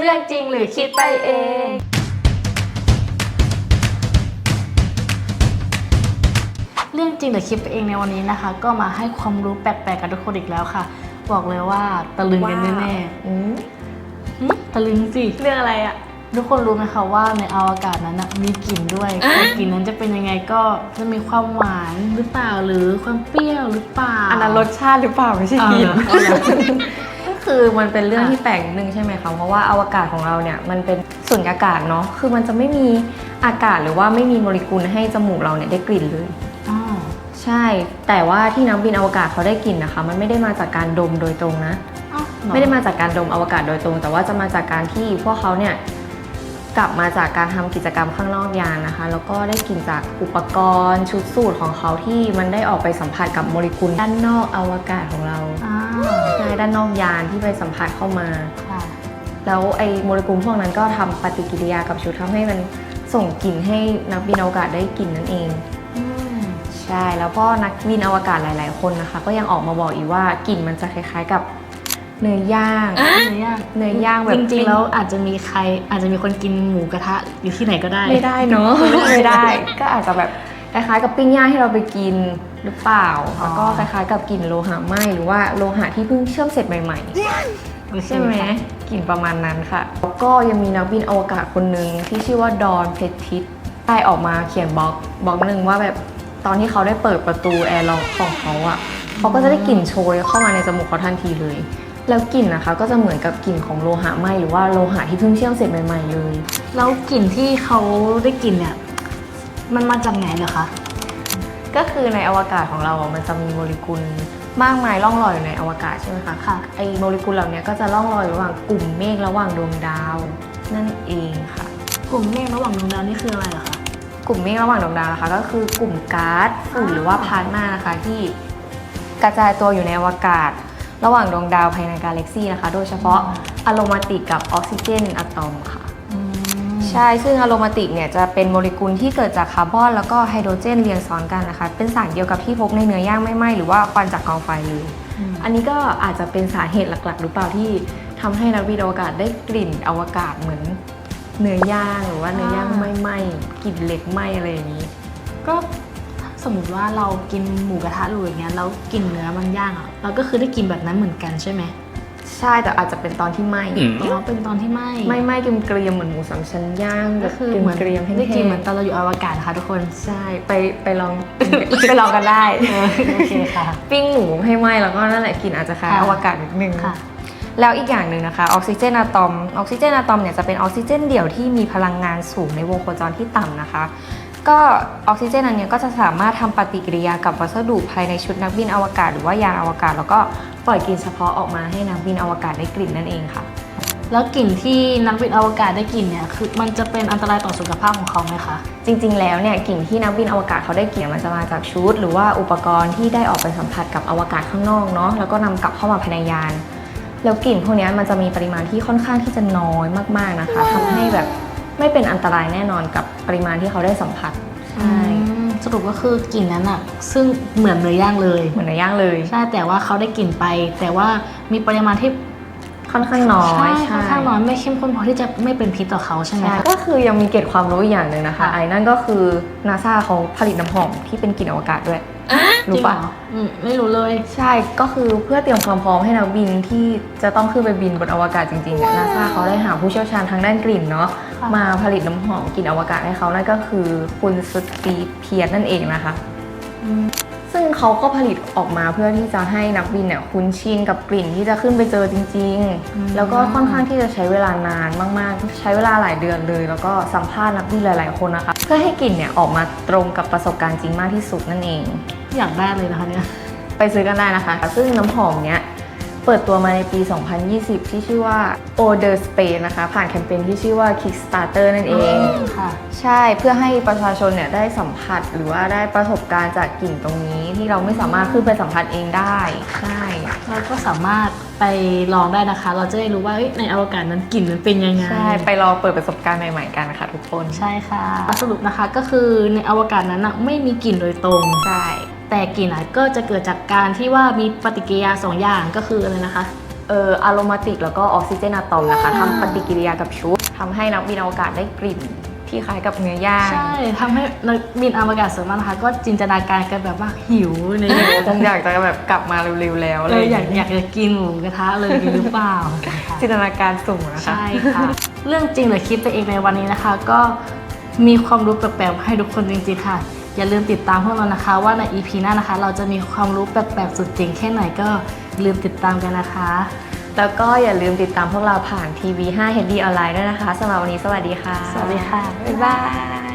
เรื่องจริงหรือคิดไปเองเรื่องจริงหรือคิดไปเองในวันนี้นะคะ ก็มาให้ความรู้แปลกๆกับทุกคนอีกแล้วค่ะ บอกเลยว่าตะลึงกันแน่อืมๆหึตะลึงสิเรื่องอะไรอะทุกคนรู้ไหมคะว่าในอวกาศนั้นนะมีกลิ่นด้วยแต่กลิ่นนั้นจะเป็นยังไงก็จะมีความหวานหรือเปล่าหรือความเปรี้ยวหรือเปล่าอันนั้นรสชาติหรือเปล่าไม่ใช่เอากลิ่น เหรอเอาเหรอก็คือมันเป็นเรื่องค่ะที่แปลกนิดนึงใช่ไหมคะเพราะว่าอวกาศของเราเนี่ยมันเป็นสุญญากาศเนาะคือมันจะไม่มีอากาศหรือว่าไม่มีโมเลกุลให้จมูกเราเนี่ยได้กลิ่นเลยอ๋อใช่ แต่ว่าที่นักบินอวกาศเขาได้กลิ่นนะคะ มันไม่ได้มาจากการดมโดยตรงนะอ้าวเหรอไม่ได้มาจากการดมอวกาศโดยตรง แต่ว่าจะมาจากการที่พวกเขาเนี่ยกลับมาจากการทำกิจกรรมข้างนอกยานนะคะ แล้วก็ได้กลิ่นจากอุปกรณ์ชุดสูตรของเขาที่มันได้ออกไปสัมผัสกับโมเลกุลด้านนอกอวกาศของเราอ้าว ใช่ด้านนอกยานที่ไปสัมผัสเข้ามา ค่ะ แล้วไอ้โมเลกุลพวกนั้นก็ทำปฏิกิริยากับชุดทำให้มันส่งกลิ่นให้นักบินอวกาศได้กลิ่นนั่นเอง อืม ใช่ แล้วก็นักบินอวกาศหลาย ๆ คนนะคะ ก็ยังออกมาบอกอีกว่ากลิ่นมันจะคล้ายๆกับเนื้อย่างเนื้อย่างเนื้อย่างแบบจริงๆ แล้วอาจจะมีใครอาจจะมีคนกินหมูกระทะอยู่ที่ไหนก็ได้ ไม่ได้เนาะไม่ได้ ก็อาจจะแบบ คล้ายๆกับปิ้งย่างที่เราไปกินหรือเปล่าอ๋อแล้วก็คล้ายๆกับกลิ่นโลหะไหม้หรือว่าโลหะที่เพิ่งเชื่อมเสร็จใหม่โอๆเคใช่ไหมค่ะกลิ่นประมาณนั้นค่ะ แล้วก็ยังมีนักบินอวกาศคนหนึ่งที่ชื่อว่าดอนเพชทิตได้ออกมาเขียนบล็อกบล็อกหนึ่งว่าแบบตอนที่เขาได้เปิดประตูแอร์ล็อกของเขาอะเขาก็จะได้กลิ่นโชยเข้ามาในจมูกเขาทันทีเลย แล้วกลิ่นนะคะก็จะเหมือนกับกลิ่นของโลหะไหม้หรือว่าโลหะที่เพิ่งเชื่อมเสร็จใหม่ๆเลย แล้วกลิ่นที่เขาได้กลิ่นเนี่ย มันมาจากไหนเหรอคะ ก็คือในอวกาศของเราอะมันจะมีโมเลกุลมากมายล่องลอยอยู่ในอวกาศใช่ไหมคะค่ะ ไอโมเลกุลเหล่านี้ก็จะล่องลอยระหว่างกลุ่มเมฆระหว่างดวงดาว นั่นเองค่ะ กลุ่มเมฆระหว่างดวงดาวนี่คืออะไรเหรอคะ กลุ่มเมฆระหว่างดวงดาวนะคะ ก็คือกลุ่มก๊าซฝุ่นหรือว่าพลาสมานะคะที่กระจายตัวอยู่ในอวกาศ ระหว่างดวงดาวภายในกาแล็กซีนะคะ โดยเฉพาะอะโรมาติกกับออกซิเจนอะตอมค่ะอืม ใช่ ซึ่งอะโรมาติกเนี่ยจะเป็นโมเลกุลที่เกิดจากคาร์บอนแล้วก็ไฮโดรเจนเรียงซ้อนกันนะคะ เป็นสารเดียวกับที่พบในเนื้อย่างไม่ไหม้หรือว่าควันจากกองไฟเลยอืมอันนี้ก็อาจจะเป็นสาเหตุหลักๆ หรือเปล่าที่ทำให้นักบินอวกาศได้กลิ่นอวกาศเหมือนเนื้อย่างหรือว่าเนื้อย่างไม่ไหม้กลิ่นเหล็กไหม้อะไรอย่างนี้ ก็สมมติว่าเรากินหมูกระทะอยู่อย่างเงี้ยแล้วกินเนื้อมันย่างอะเราก็คือได้กินแบบนั้นเหมือนกันใช่ไหม ใช่แต่อาจจะเป็นตอนที่ไหม้อ๋อเป็นตอนที่ไหมไม่ไหม้เกรียมๆเหมือนหมูสามชั้นย่างแบก็บคือเหมือนเกรียมๆแห้ได้กินเหมือนงตอนเราอยู่อวกาศค่ะทุกคนๆใช่ไปไปลอง ไปลองกันได้ เออโอเคค่ะ ปิ้งหมูให้ไหม้แล้วก็นั่นแหละกลิ่นอาจจะคล้ายค่ะอวกาศนิดนึงค่ะ แล้วอีกอย่างหนึ่งนะคะออกซิเจนอะตอมออกซิเจนอะตอมเนี่ยจะเป็นออกซิเจนเดี่ยวที่มีพลังงานสูงในวงโคจรที่ต่ำนะคะ ก็ออกซิเจนอันเนี้ยก็จะสามารถทำปฏิกิริยากับวัสดุภายในชุดนักบินอวกาศ หรือว่ายานอวกาศ แล้วก็ปล่อยกลิ่นเฉพาะออกมาให้นักบินอวกาศได้กลิ่นนั่นเองค่ะ แล้วกลิ่นที่นักบินอวกาศได้กลิ่นเนี่ยคือมันจะเป็นอันตรายต่อสุขภาพของเขาไหมคะจริง ๆ แล้วเนี่ยกลิ่นที่นักบินอวกาศเขาได้กลิ่นมันจะมาจากชุด หรือว่าอุปกรณ์ที่ได้ออกไปสัมผัสกับอวกาศข้างนอกเนาะแล้วก็นำกลับเข้ามาภายในยาน แล้วกลิ่นพวกเนี้ยมันจะมีปริมาณที่ค่อนข้างที่จะน้อยมากๆนะคะทำให้แบบ ไม่เป็นอันตรายแน่นอนกับปริมาณที่เขาได้สัมผัสใช่อืมสรุปก็คือกลิ่นนั้นอะซึ่งเหมือนเนื้อย่างเลย เหมือนในย่างเลยใช่แต่ว่าเขาได้กลิ่นไป แต่ว่ามีปริมาณที่ค่อนข้างน้อยใช่ค่อนข้างน้อยไม่เข้มข้นพอที่จะไม่เป็นพิษต่อเขาใช่ไหมใช่คะก็คือยังมีเกร็ดความรู้อีกอย่างหนึ่งนะคะค่ะไอ้นั่นก็คือนาซาเขาผลิตน้ำหอมที่เป็นกลิ่นอวกาศด้วยจ ริรู้งปะเหรออืมไม่รู้เลย ใช่ก็คือเพื่อเตรียมความพร้อมให้นักบินที่จะต้องขึ้นไปบินบนอวกาศจริงๆเนี่ยนาซาเขาได้หาผู้เชี่ยวชาญทางด้านกลิ่นเนาะค่ะมาผลิตน้ำหอมกลิ่นอวกาศให้เขานั่นก็คือคุณสตีเพียร์นั่นเองนะคะอืมซึ่ง เขาก็ผลิตออกมาเพื่อที่จะให้นักบินเนี่ยคุ้นชินกับกลิ่นที่จะขึ้นไปเจอจริง ๆ แล้วก็ค่อนข้างที่จะใช้เวลานานมาก ๆ ใช้เวลาหลายเดือนเลย แล้วก็สัมภาษณ์นักบินหลาย ๆ คนนะคะ เพื่อให้กลิ่นเนี่ยออกมาตรงกับประสบการณ์จริงมากที่สุดนั่นเอง อยากได้เลยนะคะเนี่ย ไปซื้อกันได้นะคะ ซึ่งน้ำหอมเนี้ย เปิดตัวมาในปี 2020 ที่ชื่อว่า o d e r Spain นะคะ ผ่านแคมเปญที่ชื่อว่า Kickstarter นั่นเอง ค่ะ ใช่เพื่อให้ประชาชนเนี่ยได้สัมผัสหรือว่าได้ประสบการณ์จากกลิ่นตรงนี้ที่เราไม่สามารถขึ้นไปสัมผัสเองได้ ใช่ เราก็สามารถไปลองได้นะคะ เราจะได้รู้ว่าเอ้ยในอวกาศนั้นกลิ่นมันเป็นยังไง ใช่ ไปลองเปิดประสบการณ์ใหม่ ๆ กันนะคะทุกคน ใช่ค่ะ สรุปนะคะก็คือในอวกาศนั้นนะไม่มีกลิ่นโดยตรง ใช่ แต่กลิ่นอะก็จะเกิดจากการที่ว่ามีปฏิกิริยาสองอย่างก็คืออะไรนะคะ เอ่ออะโรมาติกแล้วก็ออกซิเจนอะตอมนะคะทำปฏิกิริยากับชุดทำให้นักบินอวกาศได้กลิ่นที่คล้ายกับเนื้อย่าง ใช่ทำให้นักบินอวกาศส่วนมากนะคะก็จินตนาการกันแบบว่าหิวอะไรอย่างเงี้ยจนอยากจะแบบกลับมาเร็วๆแล้วเอออยากอยากจะกินหมูกระทะเลยหรือเปล่าจินตนาการสูงนะคะ ใช่ค่ะ เรื่องจริงหรือคิดไปเองในวันนี้นะคะ ก็มีความรู้แปลกๆให้ทุกคนจริงๆค่ะอย่าลืมติดตามพวกเรานะคะว่าใน EP หน้านะคะ เราจะมีความรู้แปลกๆสุดจริงแค่ไหนก็อย่าลืมติดตามกันนะคะ แล้วก็อย่าลืมติดตามพวกเราผ่านทีวี5 HD ออนไลน์ด้วยนะคะสำหรับวันนี้สวัสดีค่ะ สวัสดีค่ะ บ๊ายบาย